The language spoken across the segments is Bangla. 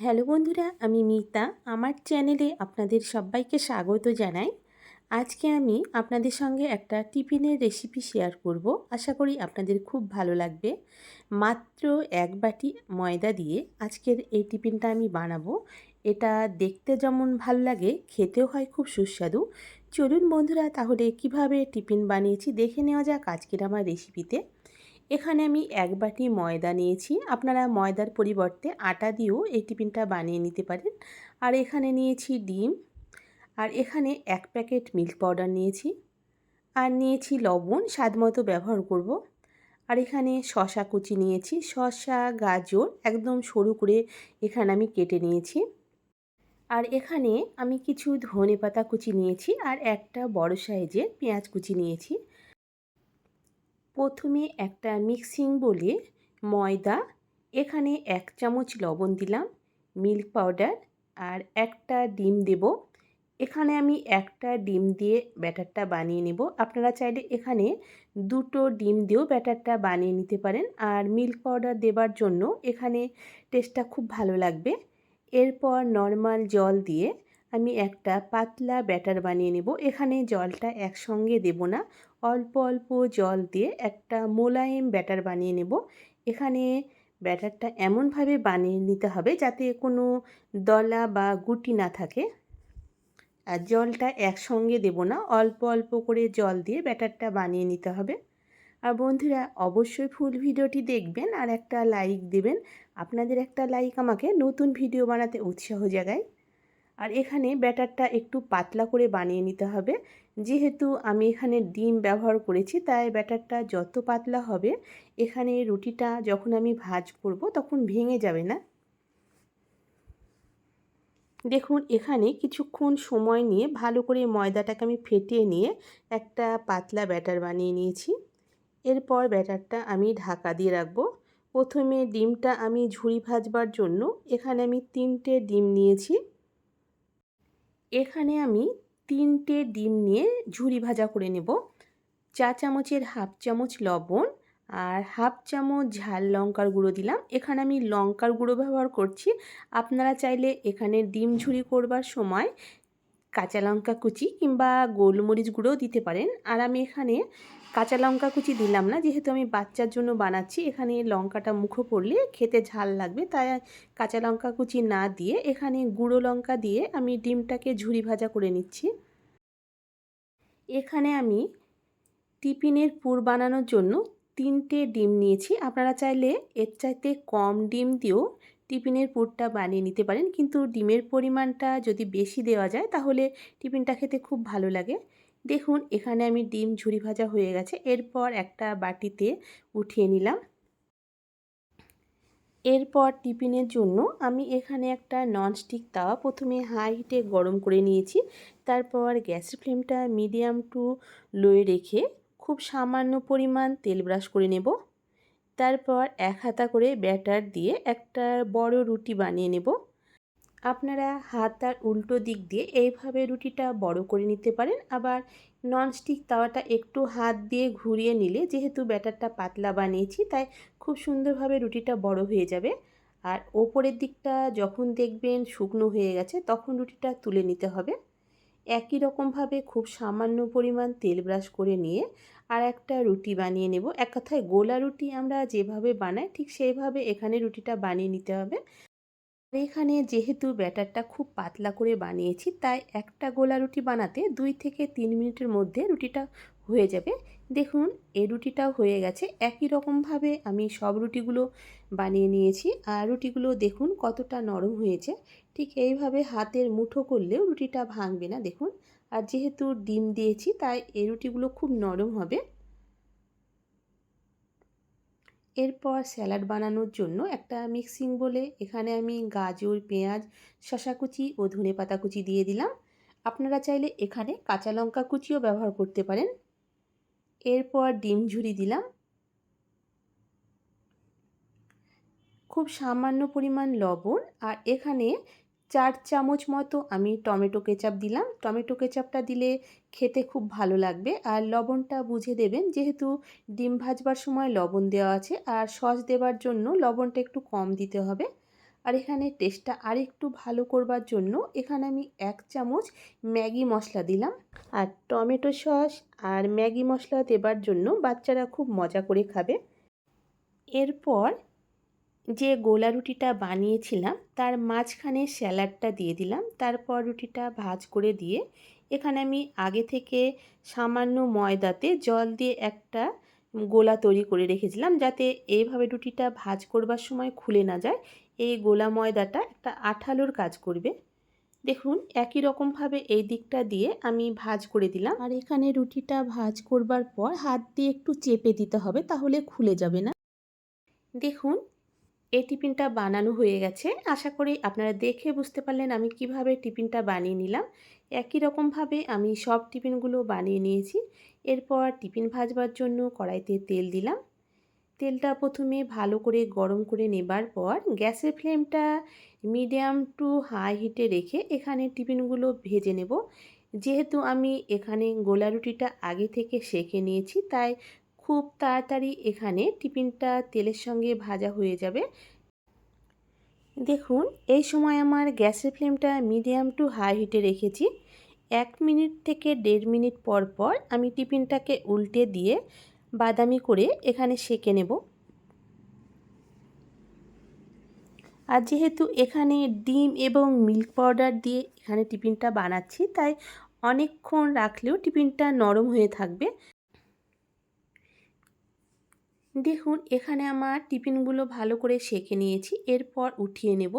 হ্যালো বন্ধুরা, আমি মিতা। আমার চ্যানেলে আপনাদের সবাইকে স্বাগত জানাই। আজকে আমি আপনাদের সঙ্গে একটা টিফিনের রেসিপি শেয়ার করব। আশা করি আপনাদের খুব ভালো লাগবে। মাত্র এক বাটি ময়দা দিয়ে আজকের এই টিফিনটা আমি বানাবো। এটা দেখতে যেমন ভালো লাগে, খেতেও হয় খুব সুস্বাদু। চলুন বন্ধুরা, তাহলে কীভাবে টিফিন বানিয়েছি দেখে নেওয়া যাক আজকের আমার রেসিপিতে। এখানে আমি এক বাটি ময়দা নিয়েছি। আপনারা ময়দার পরিবর্তে আটা দিয়েও এই টিফিনটা বানিয়ে নিতে পারেন। আর এখানে নিয়েছি ডিম। আর এখানে এক প্যাকেট মিল্ক পাউডার নিয়েছি। আর নিয়েছি লবণ, স্বাদ মতো ব্যবহার করব। আর এখানে শশা কুচি নিয়েছি। শশা গাজর একদম সরু করে এখানে আমি কেটে নিয়েছি। আর এখানে আমি কিছু ধনে পাতা কুচি নিয়েছি। আর একটা বড় সাইজের পেঁয়াজ কুচি নিয়েছি। প্রথমে একটা মিক্সিং বলে ময়দা, এখানে এক চামচ লবণ দিলাম, মিল্ক পাউডার আর একটা ডিম দেব। এখানে আমি একটা ডিম দিয়ে ব্যাটারটা বানিয়ে নেব। আপনারা চাইলে এখানে দুটো ডিম দিয়েও ব্যাটারটা বানিয়ে নিতে পারেন আর মিল্ক পাউডার দেবার জন্য এখানে টেস্টটা খুব ভালো লাগবে। এরপর নর্মাল জল দিয়ে আমি একটা পাতলা ব্যাটার বানিয়ে নেব। এখানে জলটা একসঙ্গে দেব না। অল্প অল্প জল দিয়ে একটা মোলায়েম ব্যাটার বানিয়ে নেব। এখানে ব্যাটারটা এমনভাবে বানিয়ে নিতে হবে যাতে কোনো দলা বা গুটি না থাকে। আর জলটা একসঙ্গে দেব না। অল্প অল্প করে জল দিয়ে ব্যাটারটা বানিয়ে নিতে হবে। আর বন্ধুরা, অবশ্যই ফুল ভিডিওটি দেখবেন আর একটা লাইক দেবেন। আপনাদের একটা লাইক আমাকে নতুন ভিডিও বানাতে উৎসাহ জাগায়। আর এখানে ব্যাটারটা একটু পাতলা করে বানিয়ে নিতে হবে। যেহেতু আমি এখানে ডিম ব্যবহার করেছি, তাই ব্যাটারটা যত পাতলা হবে, এখানে রুটিটা যখন আমি ভাজ করব তখন ভেঙে যাবে না। দেখুন, এখানে কিছুক্ষণ সময় নিয়ে ভালো করে ময়দাটাকে আমি ফেটিয়ে নিয়ে একটা পাতলা ব্যাটার বানিয়ে নিয়েছি। এরপর ব্যাটারটা আমি ঢাকা দিয়ে রাখব। প্রথমে ডিমটা আমি ঝুড়ি ভাজবার জন্য এখানে আমি তিনটে ডিম নিয়েছি। এখানে আমি তিনটে ডিম নিয়ে ঝুরি ভাজা করে নেব। চা চামচের হাফ চামচ লবণ আর হাফ চামচ ঝাল লঙ্কার গুঁড়ো দিলাম। এখানে আমি লঙ্কার গুঁড়ো ব্যবহার করছি। আপনারা চাইলে এখানে ডিম ঝুরি করবার সময় কাঁচা লঙ্কা কুচি কিংবা গোলমরিচ গুঁড়োও দিতে পারেন। আর আমি এখানে কাঁচা লঙ্কা কুচি দিলাম না, যেহেতু আমি বাচ্চার জন্য বানাচ্ছি, এখানে লঙ্কাটা মুখো পড়লে খেতে ঝাল লাগবে। তাই কাঁচা লঙ্কা কুচি না দিয়ে এখানে গুঁড়ো লঙ্কা দিয়ে আমি ডিমটাকে ঝুরি ভাজা করে নিচ্ছি। এখানে আমি টিফিনের পুর বানানোর জন্য তিনটে ডিম নিয়েছি। আপনারা চাইলে এর চাইতে কম ডিম দিয়েও টিফিনের পুরটা বানিয়ে নিতে পারেন। কিন্তু ডিমের পরিমাণটা যদি বেশি দেওয়া যায়, তাহলে টিফিনটা খেতে খুব ভালো লাগে। দেখুন, এখানে আমি ডিম ঝুরি ভাজা হয়ে গেছে। এরপর একটা বাটিতে উঠিয়ে নিলাম। এরপর টিফিনের জন্য আমি এখানে একটা ননস্টিক তাওয়া প্রথমে হাই হিটে গরম করে নিয়েছি। তারপর গ্যাসের ফ্লেমটা মিডিয়াম টু লোয়ে রেখে খুব সামান্য পরিমাণ তেল ব্রাশ করে নেব। তারপর এক হাতা করে ব্যাটার দিয়ে একটা বড় রুটি বানিয়ে নেব। আপনারা হাত আর উল্টো দিক দিয়ে এইভাবে রুটিটা বড় করে নিতে পারেন। আবার ননস্টিক তাওয়াটা একটু হাত দিয়ে ঘুরিয়ে নিলে যেহেতু ব্যাটারটা পাতলা বানিয়েছি, তাই খুব সুন্দরভাবে রুটিটা বড় হয়ে যাবে। আর ওপরের দিকটা যখন দেখবেন শুকনো হয়ে গেছে, তখন রুটিটা তুলে নিতে হবে। একই রকমভাবে খুব সামান্য পরিমাণ তেল ব্রাশ করে নিয়ে আর একটা রুটি বানিয়ে নেব। এক কথায় গোলা রুটি আমরা যেভাবে বানাই, ঠিক সেইভাবে এখানে রুটিটা বানিয়ে নিতে হবে। এখানে যেহেতু ব্যাটারটা খুব পাতলা করে বানিয়েছি, তাই একটা গোলা রুটি বানাতে দুই থেকে তিন মিনিটের মধ্যে রুটিটা হয়ে যাবে। দেখুন এই রুটিটাও হয়ে গেছে। একই রকমভাবে আমি সব রুটিগুলো বানিয়ে নিয়েছি। আর রুটিগুলো দেখুন কতটা নরম হয়েছে। ঠিক এইভাবে হাতের মুঠো করলেও রুটিটা ভাঙবে না, দেখুন। আর যেহেতু ডিম দিয়েছি, তাই এই রুটিগুলো খুব নরম হবে। এরপর স্যালাড বানানোর জন্য একটা মিক্সিং বলে এখানে আমি গাজর, পেঁয়াজ শশা কুচি ও ধনে পাতা কুচি দিয়ে দিলাম। আপনারা চাইলে এখানে কাঁচা লঙ্কা কুচিও ব্যবহার করতে পারেন। এরপর ডিম ঝুরি দিলাম। খুব সামান্য পরিমাণ লবণ আর এখানে চার চামচ মতো আমি টমেটো কেচাপ দিলাম। টমেটো কেচাপটা দিলে খেতে খুব ভালো লাগবে। আর লবণটা বুঝে দেবেন, যেহেতু ডিম ভাজবার সময় লবণ দেওয়া আছে আর সস দেওয়ার জন্য লবণটা একটু কম দিতে হবে। আর এখানে টেস্টটা আরেকটু ভালো করবার জন্য এখানে আমি এক চামচ ম্যাগি মশলা দিলাম। আর টমেটো সস আর ম্যাগি মশলা দেবার জন্য বাচ্চারা খুব মজা করে খাবে। এরপর যে গোলা রুটিটা বানিয়েছিলাম তার মাঝখানে স্যালাডটা দিয়ে দিলাম। তারপর রুটিটা ভাজ করে দিয়ে এখানে আমি আগে থেকে সামান্য ময়দাতে জল দিয়ে একটা গোলা তৈরি করে রেখেছিলাম যাতে এইভাবে রুটিটা ভাজ করবার সময় খুলে না যায়। এই গোলা ময়দাটা একটা আঠালোর কাজ করবে। দেখুন একই রকমভাবে এই দিকটা দিয়ে আমি ভাজ করে দিলাম। আর এখানে রুটিটা ভাজ করবার পর হাত দিয়ে একটু চেপে দিতে হবে তাহলে খুলে যাবে না। দেখুন এই টিফিনটা বানানো হয়ে গেছে। আশা করি আপনারা দেখে বুঝতে পারলেন আমি কীভাবে টিফিনটা বানিয়ে নিলাম। একই রকমভাবে আমি সব টিফিনগুলো বানিয়ে নিয়েছি। এরপর টিফিন ভাজবার জন্য কড়াইতে তেল দিলাম। তেলটা প্রথমে ভালো করে গরম করে নেবার পর গ্যাসের ফ্লেমটা মিডিয়াম টু হাই হিটে রেখে এখানে টিফিনগুলো ভেজে নেব। যেহেতু আমি এখানে গোলা রুটিটা আগে থেকে সেঁকে নিয়েছি, তাই খুব তাড়াতাড়ি এখানে টিফিনটা তেলের সঙ্গে ভাজা হয়ে যাবে। দেখুন, এই সময় আমার গ্যাসের ফ্লেমটা মিডিয়াম টু হাই হিটে রেখেছি। এক মিনিট থেকে দেড় মিনিট পর পর আমি টিফিনটাকে উল্টে দিয়ে বাদামি করে এখানে সেঁকে নেব। আর যেহেতু এখানে ডিম এবং মিল্ক পাউডার দিয়ে এখানে টিফিনটা বানাচ্ছি, তাই অনেকক্ষণ রাখলেও টিফিনটা নরম হয়ে থাকবে। দেখুন, এখানে আমার টিফিনগুলো ভালো করে সেঁকে নিয়েছি, এরপর উঠিয়ে নেব।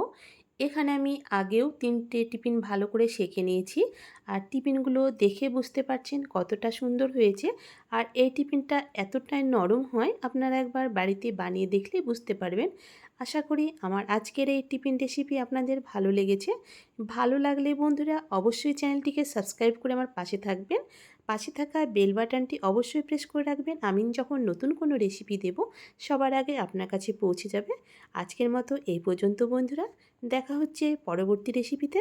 এখানে আমি আগেও তিনটে টিফিন ভালো করে সেঁকে নিয়েছি আর টিফিনগুলো দেখে বুঝতে পারছেন কতটা সুন্দর হয়েছে আর এই টিফিনটা এতটাই নরম হয়, আপনারা একবার বাড়িতে বানিয়ে দেখলে বুঝতে পারবেন। আশা করি আমার আজকের এই টিফিন রেসিপি আপনাদের ভালো লেগেছে। ভালো লাগলে বন্ধুরা অবশ্যই চ্যানেলটিকে সাবস্ক্রাইব করে আমার পাশে থাকবেন। পাশে থাকা বেল বাটনটি অবশ্যই প্রেস করে রাখবেন। আমি যখন নতুন কোনো রেসিপি দেব, সবার আগে আপনার কাছে পৌঁছে যাবে। আজকের মতো এই পর্যন্ত বন্ধুরা। দেখা হচ্ছে পরবর্তী রেসিপিতে